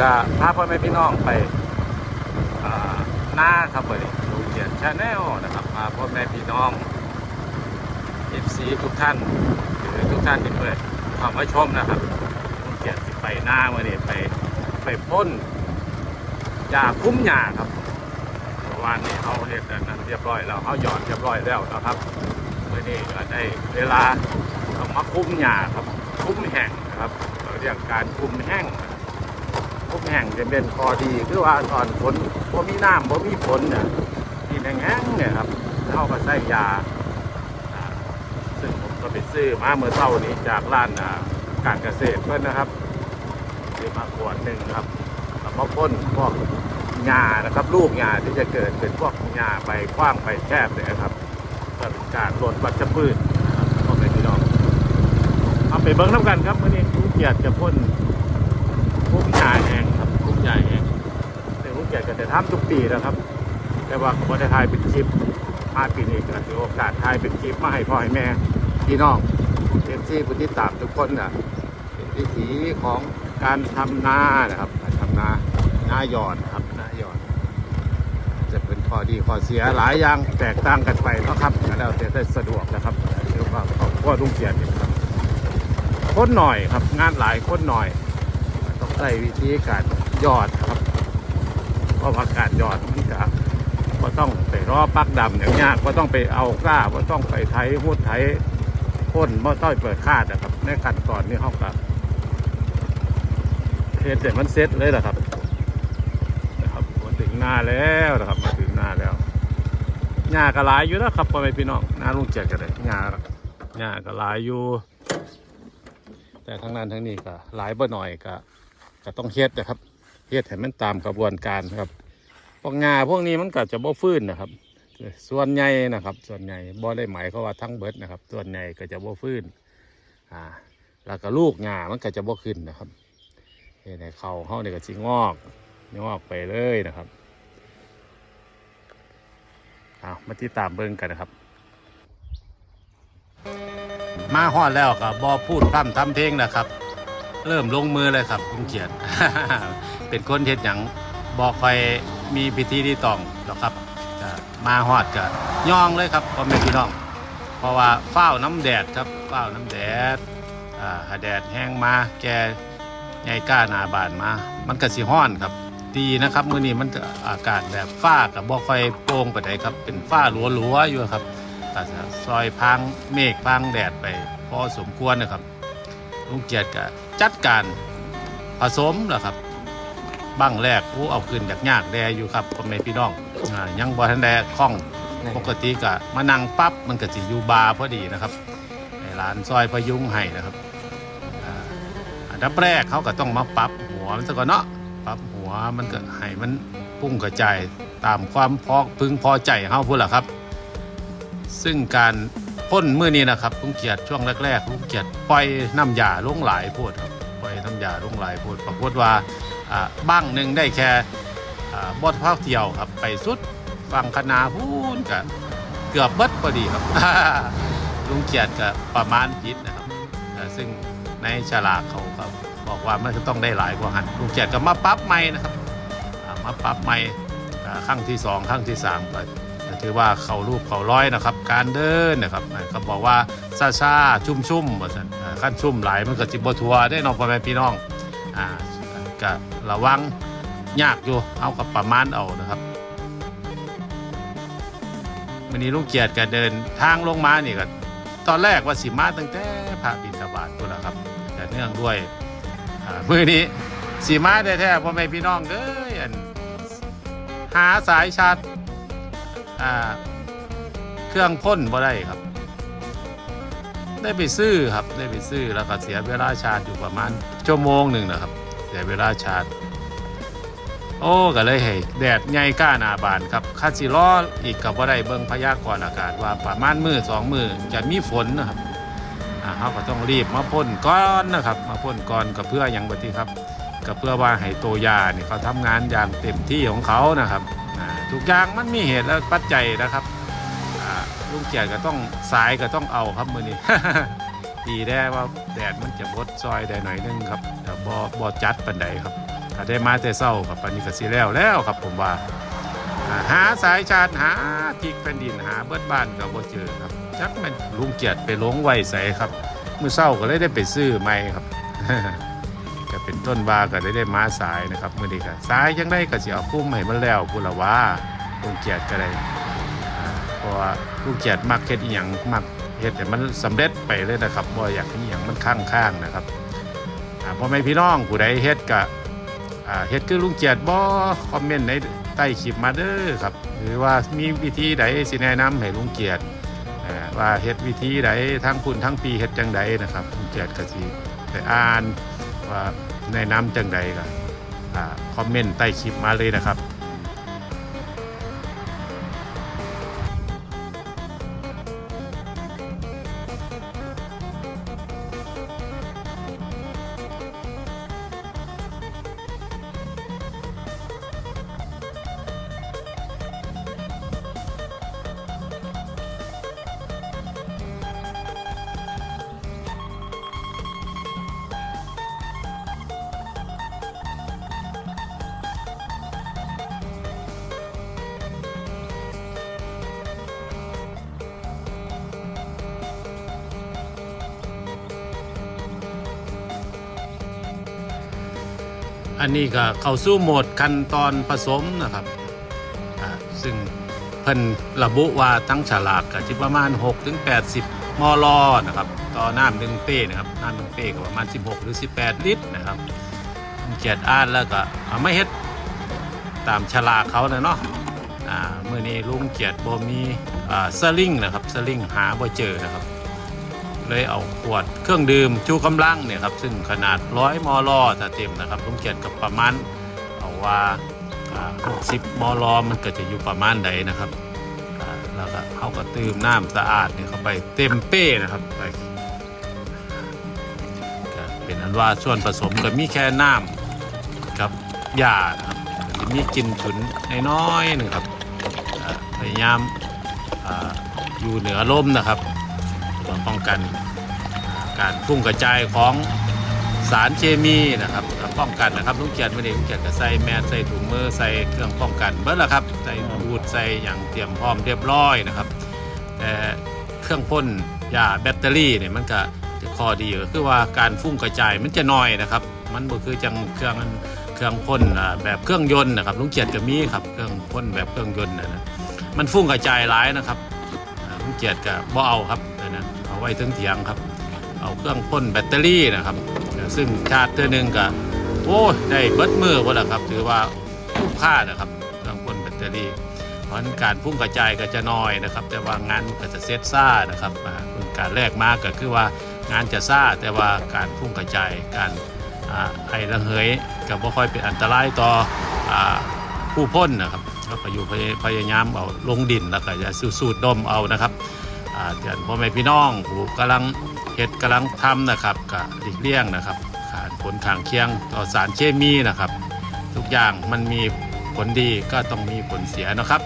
ก็พาพ่อแม่พี่น้องไปหน้าครับวันนี้ลุงเกียรติชาแนลนะครับพาพ่อแม่พี่น้องเอฟซีทุกท่านหรือทุกท่านที่เปิดเข้ามาชมนะครับลุงเกียรติไปหน้าวันนี้ไปไปพ่นยาคุ้มหญ้าครับเมื่อวานนี้เขาเรียกนั้นเรียบร้อยแล้วเขาหยอดเรียบร้อยแล้วนะครับวันนี้ก็ได้เวลาต้องมาคุ้มหญ้าครับคุ้มแห้งนะครับเราเรียกการคุ้มแห้งนะครับ แห้งจะเป็นคอดีคือว่าตอนฝนพอมีน้ำพอมีฝนเนี่ยที่แห้งๆเนี่ยครับเขาก็ใส่ยา ซึ่งผมก็ไปซื้อมาเมื่อเช้านี้จากร้านการเกษตรเพื่อนนะครับซื้อมาขวดหนึ่งครับแล้วมาพ่นพวกหญ้านะครับลูกหญ้าที่จะเกิดเป็นพวกหญ้าใบกว้างใบแคบเนี่ยครับก็เป็นการลดวัชพืชนะครับพ่อแม่พี่น้องเอาไปเบิ้งน้ำกันครับวันนี้ลุงเกียรติจะพ่นพุ่มหญ้าแห้งครับพุ่มหญ้าแห้งแต่ลุงเกียรติก็ จะทำทุกปีนะครับ แต่ว่าผมได้ถ่ายเป็นคลิปมาปีนี้ก็ถือโอกาสถ่ายเป็นคลิปมาให้พ่อให้แม่พี่น้องเอฟซีผู้ที่ตามทุกคนน่ะเป็นวิถีของการทำนานะครับการทำนาหน้าหยอดครับหน้าหยอด จะเป็นข้อดีข้อเสียหลายอย่างแตกต่างกันไปนะครับแล้วแต่ได้สะดวกนะครับเรียกว่าครอบครัวลุงเกียรตินี่ครับคนหน่อยครับงานหลายคนหน่อย ต้องใช้วิธีการยอดครับ ราะว่าการยอดมันจะก็ต้องไปรอปักดำอย่างยากก็ต้องไปเอากล้าก็ต้องไปไถหุดไถพ่นเมื่อต้อยเปิดคาดนะครับในขั้นตอนนี้เขากับเทเสร็จมันเซ็ตเลยนะครับนะครับมาถึงหน้าแล้วนะครับ มาถึงหน้าแล้วหญ้าก็หลายอยู่แล้วครับพ่อแม่พี่น้องหน้าลุงเจ็ดกันเลยหญ้าหญ้าก็หลายอยู่ แต่ทั้งนั้นทั้งนี้ก็หลายบ่หน่อยก็ก็ต้องเฮ็ดนะครับ ฮ็ดให้มันตามกระบวนการครับพวกงาพวกนี้มันก็จะบ่ฟื้นนะครับ ส่วนใหญ่นะครับ ส่วนใหญ่บ่ได้หมายเขาว่าทั้งเบิดนะครับ ส่วนใหญ่ก็จะบ่ฟื้นอ่าแล้วก็ลูกงามันก็จะบ่ขึ้นนะครับเฮ็ดให้เขาเฮานี่ยก็สิงอกงอกไปเลยนะครับเอามาติดตามเบิ่งกันนะครับ มาฮอดแล้วก็บอพูดพร่ำทำเพลงนะครับ เริ่มลงมือเลยครับคุณเขียนเป็นคนเฮ็ดหยังบอคอยมีพิธีที่ต้องหรอกครับก็มาฮอดก็ย่องเลยครับพ่อแม่พี่น้อง เพราะว่าเฝ้าน้ำแดดครับเฝ้าน้ำแดดอ่าหาแดดแห้งมาแกใหญ่ก้าหนาบานมา มันก็สิห้อนครับ ดีนะครับมื้อนี้มันก็อากาศแบบฟ้ากับบ่ค่อยโปร่งปานใดครับ เป็นฟ้าหลัวๆอยู่ครับก็จะซอยพังเมฆพังแดดไปพอสมควรนะครับ ลุงเกียรติก็จัดการผสมนะครับบั้งแรกผู้เอาขึ้นจากยากแดอยู่ครับพ่อแม่พี่น้องอ่ายังบ่ทันแดคล่องปกติก็มานั่งปั๊บมันก็สิอยู่บาพอดีนะครับให้ร้านซอยพยุงให้นะครับอ่าอันดับแรกเขาก็ต้องมาปรับหัวมันซะก่อนเนาะปรับหัวมันก็ให้มันพุ่งกระจายตามความพอพึงพอใจเฮาพุ่นล่ะครับ ซึ่งการ พ่นมือนี้นะครับลุงเกียรติช่วงแรกๆลุงเกียรติปล่อยน้ำยาลงหลายโพดครับปล่อยน้ำยาลงหลายโพดปรากฏว่าอ่าบ้างหนึ่งได้แค่อ่าบอดเท้าเที่ยวครับ ไปสุดฟังคณาพูนกับเกือบเบิดพอดีครับลุงเกียรติก็ประมาณพิษนะครับอ่ซึ่งในฉลากเขาครับบอกว่ามันจะต้องได้หลายกว่าหันลุงเกียรติก็มาปั๊บใหม่นะครับมาปั๊บใหม่ครั้งที่สองครั้งที่สามก็ก็ ถือว่าเขารูปเขาร้อยนะครับ การเดินนะครับเขาบอกว่าซาซาชุ่มชุ่มว่าซั่นขั้นชุ่มไหลมันก็จิบทัวได้น้องพ่อแม่พี่น้องอ่าก็ระวังยากอยู่เอากับประมาณเอานะครับวันนี้ลุงเกียรติก็เดินทางลงมานี่ก็ตอนแรกว่าสิมาตั้งแต่พระบิณฑบาตตัวละครับแต่เนื่องด้วยมือนี้สีมาแท้ๆพ่อแม่พี่น้องเอ้ยอันหาสายชาร์จ อ่า เครื่องพ่นบ่ได้ครับ ได้ไปซื้อครับ ได้ไปซื้อแล้วก็เสียเวลาชาร์จอยู่ประมาณชั่วโมงหนึ่งนะครับ เสียเวลาชาร์จโอ้ก็เลยให้แดดใหญ่ก้าหนาบานครับคาดสิล้ออีกกับว่าได้เบิ่งพยากรณ์อากาศว่าประมาณมือสองมือจะมีฝนนะครับอ่าเขาก็ต้องรีบมาพ่นก้อนนะครับ มาพ่นก้อนกับเพื่ออย่างบัติครับก็เพื่อว่าให้ตัวยาเนี่ยเขาทำงานอย่างเต็มที่ของเขานะครับ ทุกอย่างมันมีเหตุและปัจจัยนะครับลุงเกียรติก็ต้องสายก็ต้องเอาครับมือนี้ดีได้ว่าแดดมันจะบดซอยได้หน่อยนึงครับแต่บอบอจัดปันใดครับถ้าได้มาแต่เศร้าครับปันนี้ก็สิแล้วแล้วครับผมว่าหาสายชาติหาทิกแผ่นดินหาเบิดบ้านก็บ่เจอครับจักมันลุงเกียรติไปหลงไว้ใส่ครับ มือเศร้าก็เลยได้ไปซื้อใหม่ครับ เป็นต้นว่าก็ได้ได้ม้าสายนะครับมื้อนี้ก็สายจังได้ก็สิเอาคุ้มให้มันแล้วพุ่นละว่าลุงเกียรติก็ได้เพราะว่าลุงเกียรติมักเฮ็ดอีหยังมักเฮ็ดให้มันสำเร็จไปเลยนะครับบ่อยากให้อีหยังมันข้างๆนะครับพ่อแม่พี่น้องผู้ใดเฮ็ดก็เฮ็ดคือลุงเกียรติบ่คอมเมนต์ในใต้คลิปมาเด้อครับ หรือว่ามีวิธีใดสิแนะนำให้ลุงเกียรติว่าเฮ็ดวิธีใดทั้งคุณทั้งปีเฮ็ดจังใดนะครับลุงเกียรติก็สิได้อ่านว่า ในน้ำจังใดก็คอมเมนต์ใต้คลิปมาเลยนะครับ อันนี้ก็เข้าสู่โหมดขั้นตอนผสมนะครับซึ่งเพิ่นระบุว่าทั้งฉลากก็จะประมาณ 6-80 มลนะครับ ต่อน้ำหนึ่งเป้นะครับน้ำหนึ่งเป้ก็ประมาณ 16 หรือ 18 ลิตรนะครับเกียดอ่านแล้วก็เอาไม่เฮ็ดตามฉลากเขานะเนาะเมื่อนี้ลุงเกียรติบ่มีสลิงนะครับสลิงหาบ่เจอนะครับ เลยเอาขวดเครื่องดื่มชูกำลังเนี่ยครับซึ่งขนาดร้อยมลถ้าเต็มนะครับลุงเกียรติกับประมาณเอาว่าหกสิบมลมันก็จะอยู่ประมาณใดนะครับอ่าแล้วก็เขาก็ตื่มน้ำสะอาดเนี่ยเข้าไปเต็มเป้นะครับไปเป็นอันว่าส่วนผสมก็มีแค่น้ำกับยานะครับจะมีกลินฉุนน้อยๆนึงครับพยายามอ่าอยู่เหนือลมนะครับ เพื่อป้องกันการพุ่งกระจายของสารเคมีนะครับป้องกันนะครับลุงเกียรติไม่ได้ลุงเกียรติก็ใส่แมสใส่ถุงมือใส่เครื่องป้องกันเบิดละครับใส่บูดใส่อย่างเตรียมพร้อมเรียบร้อยนะครับแต่เครื่องพ่นยาแบตเตอรี่เนี่ยมันก็จะข้อดีก็คือว่าการฟุ้งกระจายมันจะน้อยนะครับ มันบ่คือจังเครื่องเครื่องพ่นแบบเครื่องยนต์นะครับลุงเกียรติก็มีครับเครื่องพ่นแบบเครื่องยนต์นะมันฟุ้งกระจายหลายนะครับลุงเกียรติก็บ่เอาครับ วนะเอาไว้ถึงเถียงครับ เอาเครื่องพ่นแบตเตอรี่นะครับ ซึ่งชาติเท่อหนึงก็โอ้ยได้เบิดมือว่าละครับ ถือว่าคุ้มค่านะครับเครื่องพ่นแบตเตอรี่เพราะงั้นการพุ่งกระจายก็จะน้อยนะครับ แต่ว่างานมันก็จะเซตซ่านะครับการแรกมาก็คือว่างานจะซ่าแต่ว่าการพุ่งกระจายการไอระเหยก็บ่ค่อยเป็นอันตรายต่ออผู้พ่นนะครับก็พยายพยายามเอาลงดินแล้วก็จะสูดดมเอานะครับ เตือนพ่อแม่พี่น้องผู้กำลังเห็ดกำลังทำนะครับก็หลีกเลี่ยงนะครับขาดผลข้างเคียงต่อสารเคมีนะครับ ทุกอย่างมันมีผลดีก็ต้องมีผลเสียนะครับ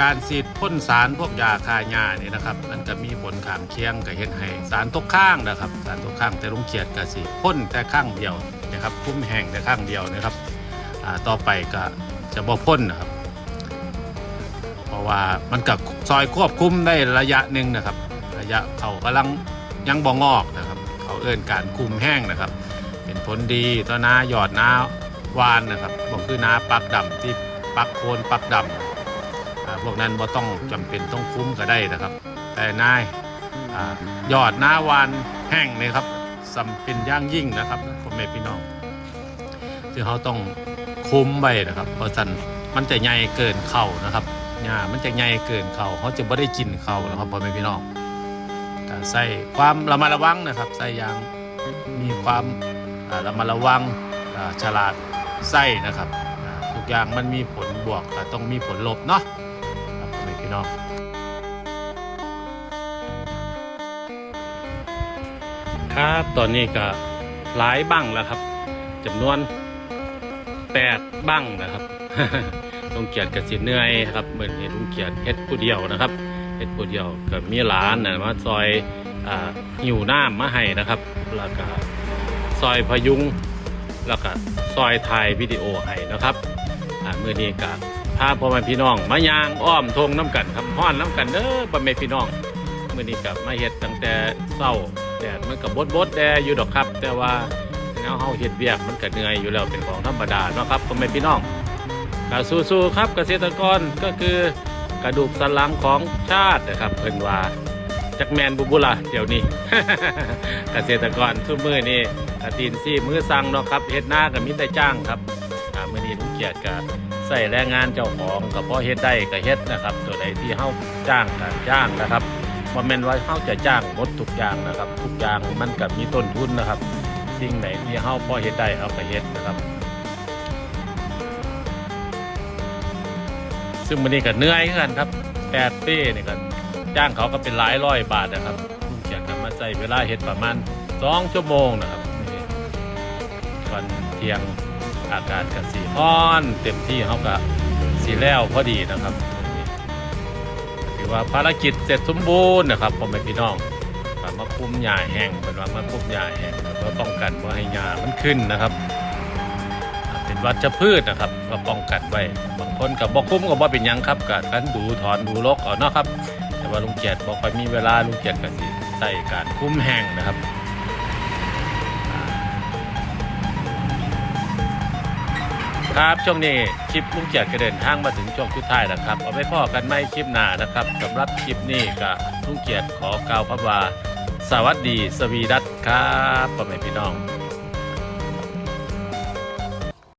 การฉีดพ่นสารพวกยาฆ่าหญ้านี่นะครับ มันจะมีผลข้างเคียงกับเห็นให้สารตกข้างนะครับ สารตกข้างแต่ลุงเขียดก็สิพ่นแต่ข้างเดียวนะครับคุ้มแห้งแต่ข้างเดียวนะครับต่อไปก็จะบ่พ่นนะครับ เพราะว่ามันกับซอยควบคุมได้ระยะหนึ่งนะครับ ระยะเขากำลังยังบ่งอกนะครับ เขาเอื้นการคุมแห้งนะครับ เป็นผลดีต่อหน้าหยอดหน้าวานนะครับบอกคือหน้าปักดำที่ปักโคนปักดำอ่า พวกนั้นว่าต้องจำเป็นต้องคุ้มก็ได้นะครับ แต่นายอ่ายอดหน้าวานแห้งเนี่ยครับสำเป็นอย่างยิ่งนะครับพ่อแม่พี่น้องที่เขาต้องคุ้มไว้นะครับ เพราะสันมันจะใหญ่เกินเข่านะครับหญ้ามันจะใหญ่เกินเข่าเขาจะไม่ได้กินเข่านะครับพ่อแม่พี่น้องแต่ใส่ความระมัดระวังนะครับใส่อย่างมีความอ่าระมัดระวังอ่าฉลาดใส่นะครับอ่าทุกอย่างมันมีผลบวกแต่ต้องมีผลลบเนาะครับี่น้องครับตอนนี้ก็หลายบังแล้วครับจำนวนแปดบังนะครับลุงเกียรติกับสิเหนื่อยครับเหมือนเห็นลุงเกียรติเฮ็ดผู้เดียวนะครับเฮ็ดผู้เดียวกับมีหลานนะมาซอยอหิวน้ำมาให้นะครับแล้วก็ซอยพยุงแล้วก็ซอยถ่ายวิดีโอให้นะครับเมื่อนี้กับ พาพ่อแม่พี่น้อง มายางอ้อมทงน้ำกันครับห้อนน้ำกันเด้อพ่อแม่พี่น้องเมื่อนี้กับมาเฮ็ดตั้งแต่เศร้าแดดมันกับบดบดแดดอยู่ดอกครับ แต่ว่าแนวเฮาเฮ็ดเวียกมันก็เหนื่อยอยู่แล้วเป็นของธรรมดาเนาะครับพ่อแม่พี่น้องก็สู้ๆครับเกษตรกรก็คือกระดูกสันหลังของชาตินะครับเพิ่นว่าจักแมนบุบุละเดี๋ยวนี้เกษตรกรทุกมือนี่กตีนซี่มือสั่งเนาะครับเฮ็ดหน้าก็มีแต่จ้างครับอ่ามื้อนี้ลุงเกียรติก็ ใส่แรงงานเจ้าของก็พอเฮ็ดได้ก็เฮ็ดนะครับ ตัวใดที่เฮาจ้างก็จ้างนะครับว่าแม่นว่าเขาจะจ้างหมดทุกอย่างนะครับ ทุกอย่างมันกับมีต้นทุนนะครับ สิ่งไหนที่เขาพอเฮ็ดได้เขาก็เฮ็ดนะครับ ซึ่งมันนี้ก็เหนื่อยกันครับแปดปีนี่ก็จ้างเขาก็เป็นหลายร้อยบาทนะครับลุงเกียรติมาใช้เวลาเฮ็ดประมาณสองชั่วโมงนะครับก่อนเที่ยง อากาศก็สีร้อนเต็มที่เขาก็สีแล้วพอดีนะครับถือว่าภารกิจเสร็จสมบูรณ์นะครับพ่อแม่พี่น้องมาคุ้มหญ้าแห้งเป็นว่ามาคุ้มหญ้าแห้งแล้วก็ป้องกันว่าให้หญ้ามันขึ้นนะครับ เป็นวัชพืชนะครับก็ป้องกันไว้บางคนกับบ่คุ้มกับบ่เป็นยังครับกับการดูถอนดูรกเอาเนาะครับ แต่ว่าลุงเกียรติบ่ค่อยมีเวลาลุงเกียรติก็สิใส่การคุ้มแห้งนะครับ ครับช่วงนี้คลิปลุงเกียรติกระเดินทางมาถึงช่วงสุดท้ายแล้วครับเอาไว้พ่อกันไม่คลิปหน้านะครับสำหรับคลิปนี้กับลุงเกียรติขอกล่าวพระว่าสวัสดี สวีดัตครับพ่อแม่พี่น้อง